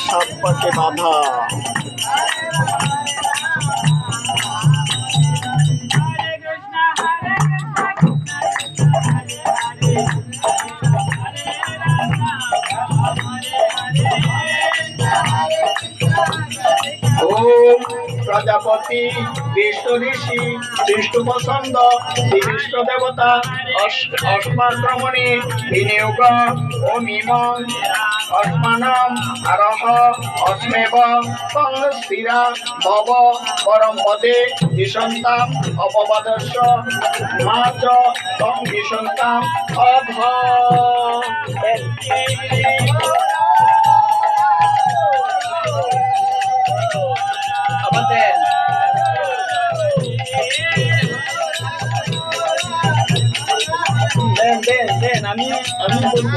সাত পাকে বাধা ওম প্রজাপতি, বিষ্ণু ঋষি, বিষ্ণু পছন্দ শ্রী বিষ্ণু দেবতা, অস- অস্মাক্রমণে, বিনিয়োগ ওম ইমং অস্মানম আরহ, অস্মেব তং স্থিরা ভব, পরম পদে দিশন্তাম অপবাদস্য মা চ তং আবার দেন দেন আমি আমি বলব।